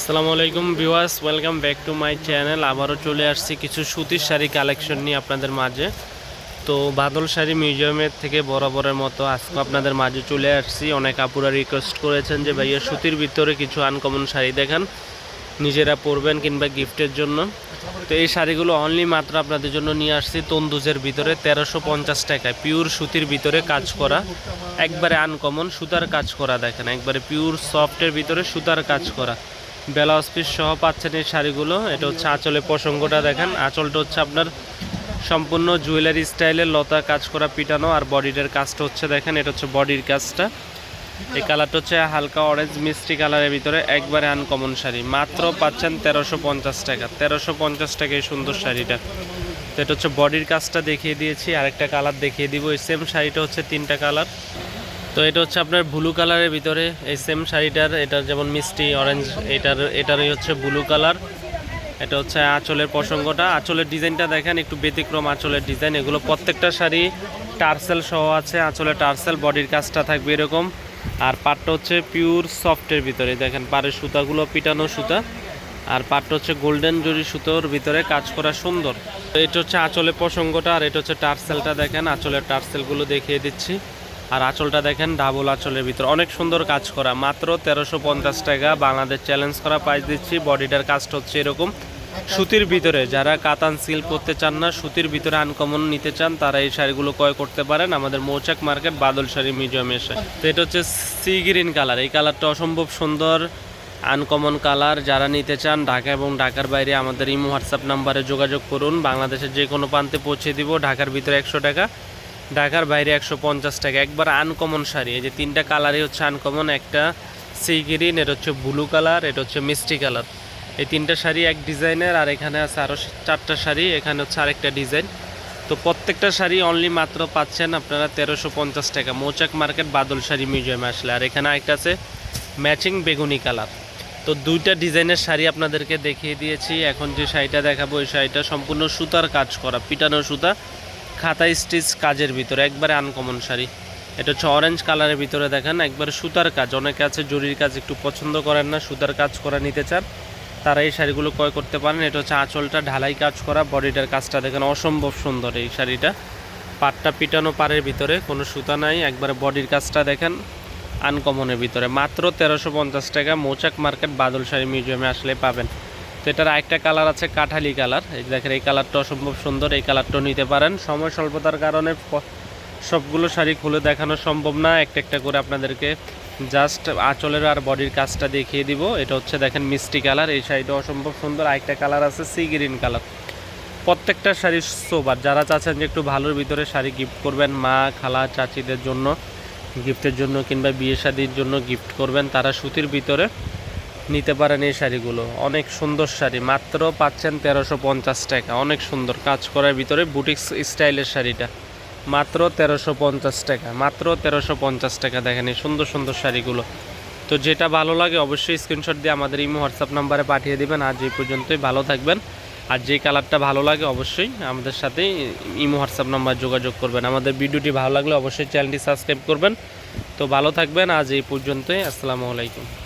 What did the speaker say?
আসসালামু আলাইকুম viewers, welcome back to my channel. আবারও চলে আসছি কিছু সুতির শাড়ি কালেকশন নিয়ে আপনাদের মাঝে। তো বাদল শাড়ি মিউজিয়ামের থেকে বরাবরের মতো আজকে আপনাদের মাঝে চলে আসছি। অনেক আপুরা রিকোয়েস্ট করেছেন যে, ভাইয়া, সুতির ভিতরে কিছু আনকমন শাড়ি দেখান। নিজেরা পরবেন কিংবা গিফটের জন্য। তো এই শাড়িগুলো অনলি মাত্র আপনাদের জন্য নিয়ে আসছি তন্দুজের ভিতরে, তেরোশো পঞ্চাশ টাকায়। পিওর সুতির ভিতরে কাজ করা, একবারে আনকমন সুতার কাজ করা, দেখেন। একবারে পিওর সফটের ভিতরে সুতার কাজ করা। ব্লাউজ পিস সহ পাচ্ছেন এই শাড়িগুলো। এটা হচ্ছে আঁচলের প্রসঙ্গটা দেখেন। আঁচলটা হচ্ছে আপনার সম্পূর্ণ জুয়েলারি স্টাইলের লতা কাজ করা, পিটানো আর বডিটার কাজটা হচ্ছে দেখেন, এটা হচ্ছে বডির কাজটা। এই কালারটা হচ্ছে হালকা অরেঞ্জ মিষ্টি কালারের ভিতরে, একবারে আনকমন শাড়ি। মাত্র পাচ্ছেন তেরোশো পঞ্চাশ টাকা। তেরোশো পঞ্চাশ টাকা এই সুন্দর শাড়িটা। তো এটা হচ্ছে বডির কাজটা দেখিয়ে দিয়েছি। আরেকটা কালার দেখিয়ে দিব। এই সেম শাড়িটা হচ্ছে তিনটা কালার তো এটা হচ্ছে আপনার ব্লু কালারের ভিতরে, এই সেম শাড়িটার, এটা যেমন মিষ্টি অরেঞ্জ এটার, এটারই হচ্ছে ব্লু কালার এটা হচ্ছে আঁচলের প্রসঙ্গটা। আঁচলের ডিজাইনটা দেখেন, একটু ব্যতিক্রম আঁচলের ডিজাইন। এগুলো প্রত্যেকটা শাড়ি টার্সেল সহ আছে, আঁচলের টার্সেল, বডির কাজটা থাকবে এরকম। আর পাটটা হচ্ছে পিওর সফটের ভিতরে, দেখেন পাড়ের সুতাগুলো, পিটানো সুতা। আর পাটটা হচ্ছে গোল্ডেন জরি সুতোর ভিতরে কাজ করা সুন্দর। তো এটা হচ্ছে আঁচলের প্রসঙ্গটা, আর এটা হচ্ছে টার্সেলটা দেখেন, আঁচলের টার্সেলগুলো দেখিয়ে দিচ্ছি। আর আঁচলটা দেখেন ডাবল আঁচলের ভিতর। অনেক সুন্দর কাজ করা। মাত্র তেরোশো পঞ্চাশ টাকা। বাংলাদেশ চ্যালেঞ্জ করা প্রাইস দিচ্ছি। বডিটার কাজটা হচ্ছে এরকম। সুতির ভিতরে যারা কাতান সিল্ক করতে চান না, সুতির ভিতরে আনকমন নিতে চান, তারা এই শাড়িগুলো ক্রয় করতে পারেন আমাদের মৌচাক মার্কেট, বাদল শাড়ি মিউজিয়ামে এসে। তো এটা হচ্ছে সি গ্রিন কালার এই কালারটা অসম্ভব সুন্দর আনকমন কালার যারা নিতে চান, ঢাকা এবং ঢাকার বাইরে আমাদের ইমো হোয়াটসঅ্যাপ নাম্বারে যোগাযোগ করুন। বাংলাদেশের যে কোনো প্রান্তে পৌঁছে দিব। ঢাকার ভিতরে একশো টাকা। ঢাকার বাইরে একশো পঞ্চাশ টাকা। একবার আনকমন শাড়ি, এই যে তিনটা কালারই হচ্ছে আনকমন একটা সি গ্রিন এটা হচ্ছে ব্লু কালার এটা হচ্ছে মিষ্টি কালার এই তিনটা শাড়ি এক ডিজাইনের, আর এখানে আছে আরও চারটা শাড়ি, এখানে হচ্ছে আরেকটা ডিজাইন। তো প্রত্যেকটা শাড়ি অনলি মাত্র পাচ্ছেন আপনারা তেরোশো পঞ্চাশ টাকা। মৌচাক মার্কেট বাদল শাড়ি মিউজিয়ামে আসলে। আর এখানে আরেকটা আছে ম্যাচিং বেগুনি কালার তো দুইটা ডিজাইনের শাড়ি আপনাদেরকে দেখিয়ে দিয়েছি। এখন যে শাড়িটা দেখাবো ওই শাড়িটা সম্পূর্ণ সুতার কাজ করা, পিটানো সুতা। খাতা স্টিচ কাজের ভিতরে, একবারে আনকমন শাড়ি। এটা হচ্ছে অরেঞ্জ কালারের ভিতরে দেখেন, একবারে সুতার কাজ। অনেকে আছে জরির কাজ একটু পছন্দ করেন না, সুতার কাজ করা নিতে চান। তারা এই শাড়িগুলো ক্রয় করতে পারেন। এটা হচ্ছে আঁচলটা, ঢালাই কাজ করা, বডিটার কাজটা দেখেন, অসম্ভব সুন্দর এই শাড়িটা। পাটটা পিটানো পাড়ের ভিতরে, কোনো সুতা নাই, একবারে বডির কাজটা দেখেন আনকমনের ভিতরে। মাত্র তেরোশো পঞ্চাশ টাকা, মৌচাক মার্কেট, বাদল শাড়ি মিউজিয়ামে আসলে পাবেন। তো এটার আরেকটা কালার আছে কাঠালি কালার এই দেখেন, এই কালারটা অসম্ভব সুন্দর, এই কালারটাও নিতে পারেন। সময় স্বল্পতার কারণে সবগুলো শাড়ি খুলে দেখানো সম্ভব না। একটা একটা করে আপনাদেরকে জাস্ট আঁচলের আর বডির কাজটা দেখিয়ে দিব। এটা হচ্ছে দেখেন মিষ্টি কালার এই শাড়িটা অসম্ভব সুন্দর। আরেকটা কালার আছে সি গ্রিন কালার প্রত্যেকটা শাড়ি সোবার যারা চাচ্ছেন যে একটু ভালোর ভিতরে শাড়ি গিফট করবেন, মা, খালা, চাচিদের জন্য গিফটের জন্য কিংবা বিয়ে শাদির জন্য গিফট করবেন, তারা সুতির ভিতরে নিতে পারেন এই শাড়িগুলো। অনেক সুন্দর শাড়ি, মাত্র পাচ্ছেন তেরোশো পঞ্চাশ টাকা। অনেক সুন্দর কাজ করার ভিতরে বুটিক্স স্টাইলের শাড়িটা। মাত্র তেরোশো পঞ্চাশ টাকা, মাত্র তেরোশো পঞ্চাশ টাকা দেখেন এই সুন্দর সুন্দর শাড়িগুলো। তো যেটা ভালো লাগে অবশ্যই স্ক্রিনশট দিয়ে আমাদের ইমো, হোয়াটসঅ্যাপ নাম্বারে পাঠিয়ে দেবেন। আজ এই পর্যন্তই, ভালো থাকবেন। আর যে কালারটা ভালো লাগে অবশ্যই আমাদের সাথে ইমো, হোয়াটসঅ্যাপ নাম্বার যোগাযোগ করবেন। আমাদের ভিডিওটি ভালো লাগলে অবশ্যই চ্যানেলটি সাবস্ক্রাইব করবেন। তো ভালো থাকবেন, আজ এই পর্যন্তই। আসসালামু আলাইকুম।